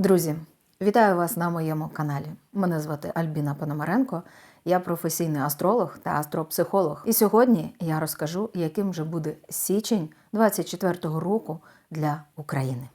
Друзі, вітаю вас на моєму каналі. Мене звати Альбіна Пономаренко. Я професійний астролог та астропсихолог. І сьогодні я розкажу, яким же буде січень 24-го року для України.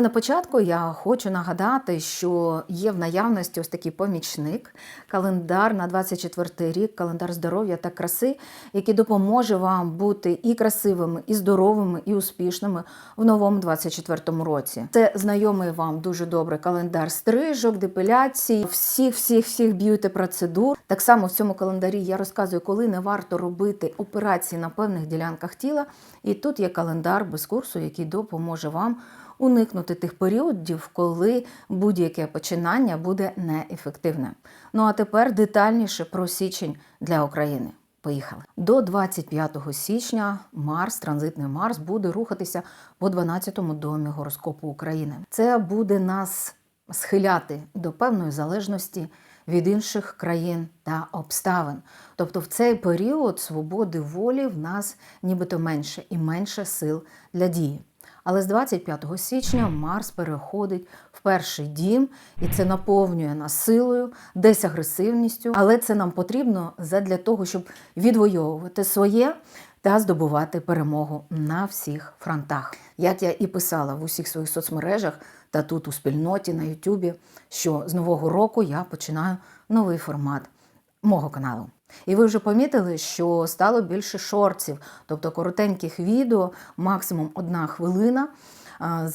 На початку я хочу нагадати, що є в наявності ось такий помічник, календар на 24 рік, календар здоров'я та краси, який допоможе вам бути і красивими, і здоровими, і успішними в новому 24 році. Це знайомий вам дуже добре календар стрижок, депиляцій, всіх, всіх, всіх б'юти процедур. Так само в цьому календарі я розказую, коли не варто робити операції на певних ділянках тіла. І тут є календар без курсу, який допоможе вам уникнути тих періодів, коли будь-яке починання буде неефективне. Ну а тепер детальніше про січень для України. Поїхали до 25 січня. Марс, транзитний Марс, буде рухатися по 12-му домі гороскопу України. Це буде нас схиляти до певної залежності від інших країн та обставин. Тобто в цей період свободи волі в нас нібито менше і менше сил для дії. Але з 25 січня Марс переходить в перший дім, і це наповнює нас силою, десь агресивністю. Але це нам потрібно для того, щоб відвоювати своє та здобувати перемогу на всіх фронтах. Як я і писала в усіх своїх соцмережах та тут у спільноті на Ютубі, що з нового року я починаю новий формат мого каналу. І ви вже помітили, що стало більше шортів, тобто коротеньких відео, максимум одна хвилина,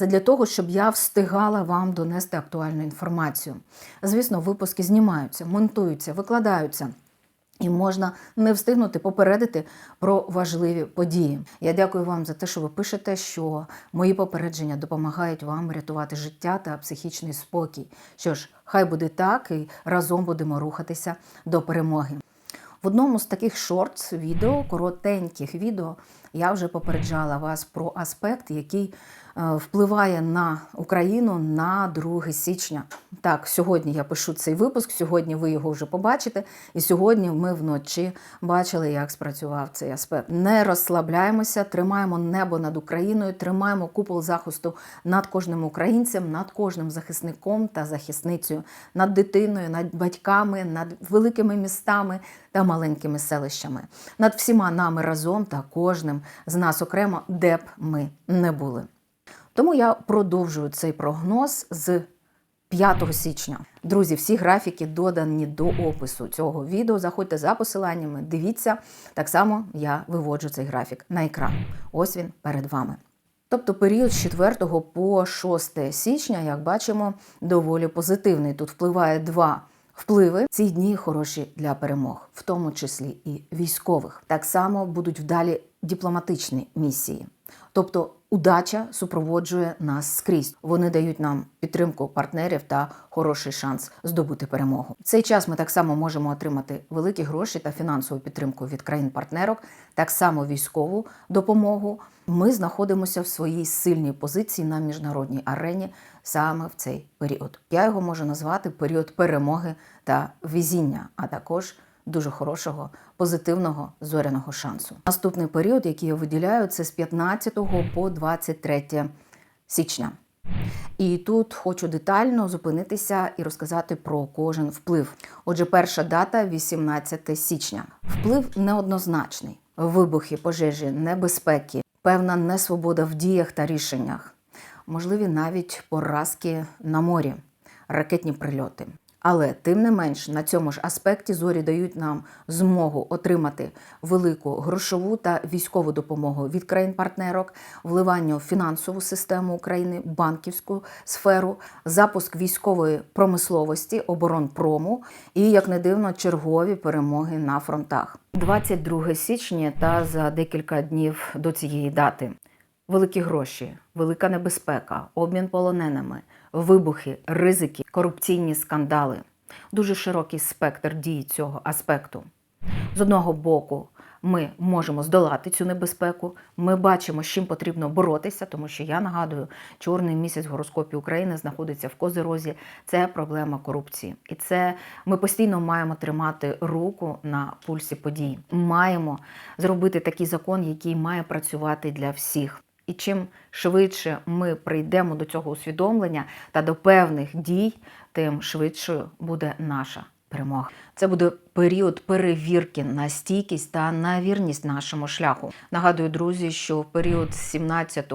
для того, щоб я встигала вам донести актуальну інформацію. Звісно, випуски знімаються, монтуються, викладаються. І можна не встигнути попередити про важливі події. Я дякую вам за те, що ви пишете, що мої попередження допомагають вам рятувати життя та психічний спокій. Що ж, хай буде так, і разом будемо рухатися до перемоги. В одному з таких шортс відео, коротеньких відео, я вже попереджала вас про аспект, який впливає на Україну на 2 січня. Так, сьогодні я пишу цей випуск, сьогодні ви його вже побачите. І сьогодні ми вночі бачили, як спрацював цей аспект. Не розслабляємося, тримаємо небо над Україною, тримаємо купол захисту над кожним українцем, над кожним захисником та захисницею, над дитиною, над батьками, над великими містами та маленькими селищами, над всіма нами разом та кожним з нас окремо, де б ми не були. Тому я продовжую цей прогноз з 5 січня. Друзі, всі графіки додані до опису цього відео. Заходьте за посиланнями, дивіться. Так само я виводжу цей графік на екран. Ось він перед вами. Тобто період з 4 по 6 січня, як бачимо, доволі позитивний. Тут впливає два впливи. Ці дні хороші для перемог, в тому числі і військових. Так само будуть вдалі дипломатичні місії. Тобто удача супроводжує нас скрізь. Вони дають нам підтримку партнерів та хороший шанс здобути перемогу. В цей час ми так само можемо отримати великі гроші та фінансову підтримку від країн-партнерок, так само військову допомогу. Ми знаходимося в своїй сильній позиції на міжнародній арені саме в цей період. Я його можу назвати період перемоги та везіння, а також дуже хорошого позитивного зоряного шансу. Наступний період, який я виділяю, це з 15 по 23 січня. І тут хочу детально зупинитися і розказати про кожен вплив. Отже, перша дата 18 січня. Вплив неоднозначний: вибухи, пожежі, небезпеки, певна несвобода в діях та рішеннях, можливі навіть поразки на морі, ракетні прильоти. Але тим не менш на цьому ж аспекті зорі дають нам змогу отримати велику грошову та військову допомогу від країн-партнерок, вливання в фінансову систему України, банківську сферу, запуск військової промисловості, оборонпрому і, як не дивно, чергові перемоги на фронтах. 22 січня та за декілька днів до цієї дати. Великі гроші, велика небезпека, обмін полоненими, вибухи, ризики, корупційні скандали. Дуже широкий спектр дії цього аспекту. З одного боку, ми можемо здолати цю небезпеку. Ми бачимо, з чим потрібно боротися, тому що я нагадую, чорний місяць в гороскопі України знаходиться в Козирозі. Це проблема корупції, і це ми постійно маємо тримати руку на пульсі подій. Маємо зробити такий закон, який має працювати для всіх. І чим швидше ми прийдемо до цього усвідомлення та до певних дій, тим швидшою буде наша перемога. Це буде період перевірки на стійкість та на вірність нашому шляху. Нагадую, друзі, що в період з 17,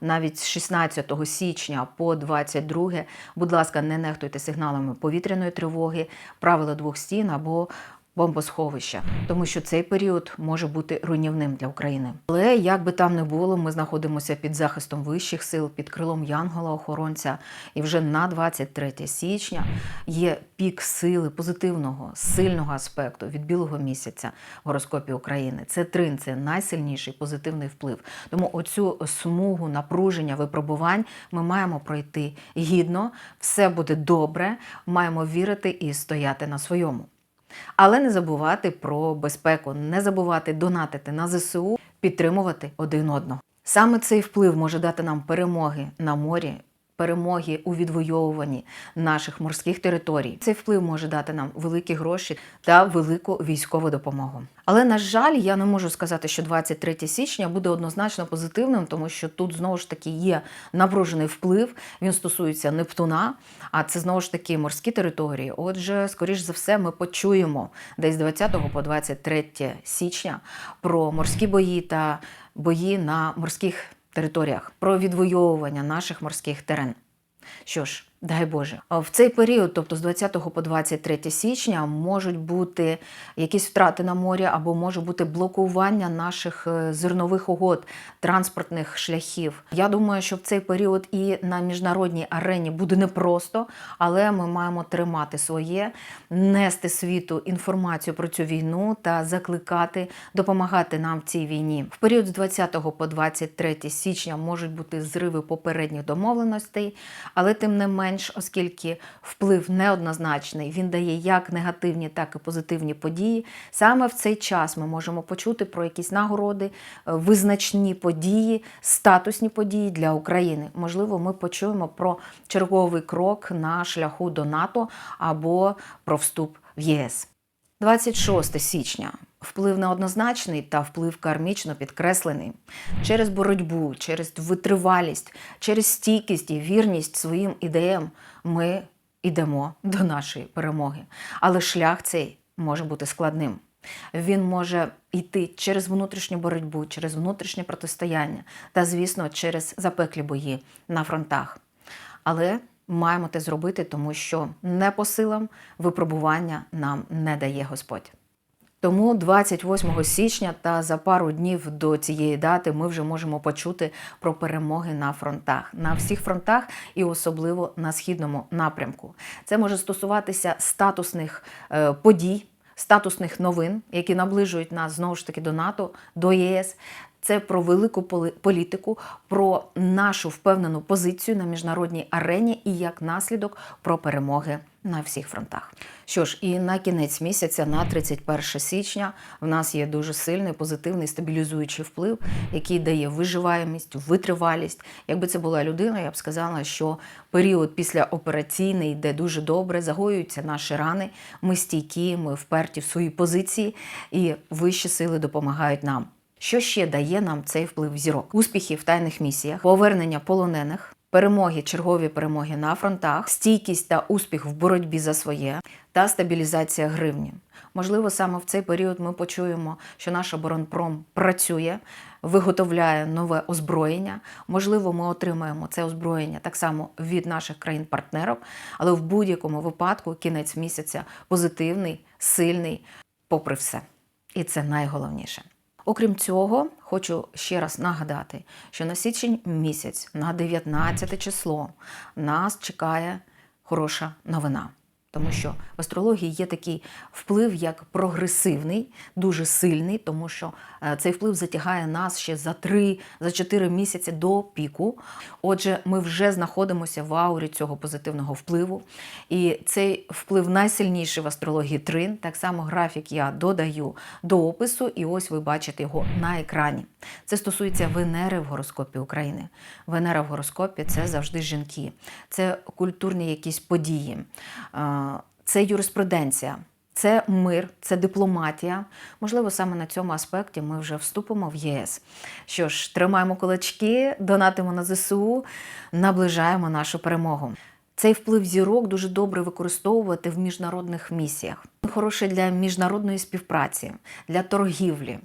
навіть з 16 січня по 22, будь ласка, не нехтуйте сигналами повітряної тривоги, правила двох стін або бомбосховища, тому що цей період може бути руйнівним для України. Але як би там не було, ми знаходимося під захистом вищих сил, під крилом Янгола-охоронця. І вже на 23 січня є пік сили позитивного, сильного аспекту від білого місяця в гороскопі України. Це трин, це найсильніший позитивний вплив. Тому оцю смугу напруження випробувань ми маємо пройти гідно, все буде добре. Маємо вірити і стояти на своєму. Але не забувати про безпеку, не забувати донатити на ЗСУ, підтримувати один одного. Саме цей вплив може дати нам перемоги на морі, перемоги у відвоюванні наших морських територій. Цей вплив може дати нам великі гроші та велику військову допомогу. Але на жаль, я не можу сказати, що 23 січня буде однозначно позитивним, тому що тут знову ж таки є напружений вплив. Він стосується Нептуна, а це знову ж таки морські території. Отже, скоріш за все, ми почуємо десь 20 по 23 січня про морські бої та бої на морських територіях, про відвоювання наших морських терен. Що ж, дай Боже, в цей період, тобто з 20 по 23 січня, можуть бути якісь втрати на морі або може бути блокування наших е, зернових угод, транспортних шляхів. Я думаю, що в цей період і на міжнародній арені буде непросто, але ми маємо тримати своє, нести світу інформацію про цю війну та закликати допомагати нам в цій війні. В період з 20 по 23 січня можуть бути зриви попередніх домовленостей, але тим не менш, оскільки вплив неоднозначний, він дає як негативні, так і позитивні події. Саме в цей час ми можемо почути про якісь нагороди, е, визначні події, статусні події для України. Можливо, ми почуємо про черговий крок на шляху до НАТО або про вступ в ЄС. 26 січня. Вплив неоднозначний та вплив кармічно підкреслений через боротьбу, через витривалість, через стійкість і вірність своїм ідеям ми йдемо до нашої перемоги. Але шлях цей може бути складним. Він може йти через внутрішню боротьбу, через внутрішнє протистояння та, звісно, через запеклі бої на фронтах. Але маємо те зробити, тому що не по силам випробування нам не дає Господь. Тому 28 січня та за пару днів до цієї дати ми вже можемо почути про перемоги на фронтах, на всіх фронтах і особливо на східному напрямку. Це може стосуватися статусних е, подій, статусних новин, які наближують нас знову ж таки до НАТО, до ЄС. Це про велику політику, про нашу впевнену позицію на міжнародній арені і як наслідок про перемоги на всіх фронтах. Що ж, і на кінець місяця, на 31 січня, в нас є дуже сильний позитивний стабілізуючий вплив, який дає виживаємість, витривалість. Якби це була людина, я б сказала, що період післяопераційний йде дуже добре, загоюються наші рани. Ми стійкі, ми вперті в своїй позиції, і вищі сили допомагають нам. Що ще дає нам цей вплив зірок? Успіхи в тайних місіях, повернення полонених, перемоги, чергові перемоги на фронтах, стійкість та успіх в боротьбі за своє та стабілізація гривні. Можливо, саме в цей період ми почуємо, що наш оборонпром працює, виготовляє нове озброєння. Можливо, ми отримаємо це озброєння так само від наших країн-партнерів, але в будь-якому випадку кінець місяця позитивний, сильний, попри все. І це найголовніше. Окрім цього, хочу ще раз нагадати, що на січень місяць, на 19 число, нас чекає хороша новина. Тому що в астрології є такий вплив як прогресивний, дуже сильний, тому що е, цей вплив затягає нас ще за 3 за 4 місяці до піку. Отже, ми вже знаходимося в аурі цього позитивного впливу. І цей вплив найсильніший в астрології трин. Так само графік я додаю до опису, і ось ви бачите його на екрані. Це стосується Венери в гороскопі України. Венера в гороскопі це завжди жінки, це культурні якісь події, е, це юриспруденція. Це мир, це дипломатія. Можливо, саме на цьому аспекті ми вже вступимо в ЄС. Що ж, тримаємо кулачки, донатимо на ЗСУ, наближаємо нашу перемогу. Цей вплив зірок дуже добре використовувати в міжнародних місіях. Хороший для міжнародної співпраці, для торгівлі.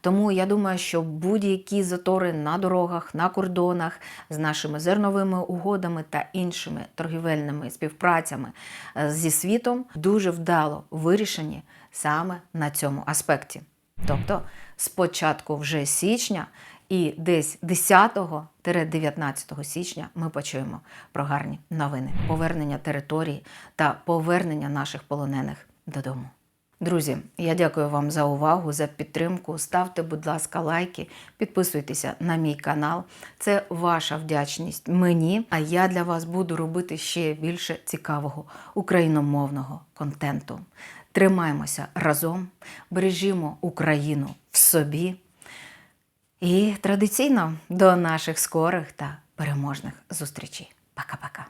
Тому я думаю, що будь-які затори на дорогах, на кордонах з нашими зерновими угодами та іншими торгівельними співпрацями е, зі світом дуже вдало вирішені саме на цьому аспекті. Тобто спочатку вже січня і десь 10-19 січня ми почуємо про гарні новини, повернення території та повернення наших полонених додому. Друзі, я дякую вам за увагу, за підтримку. Ставте, будь ласка, лайки, підписуйтеся на мій канал. Це ваша вдячність мені. А я для вас буду робити ще більше цікавого україномовного контенту. Тримаємося разом, бережімо Україну в собі. І традиційно до наших скорих та переможних зустрічей. Пока-пока.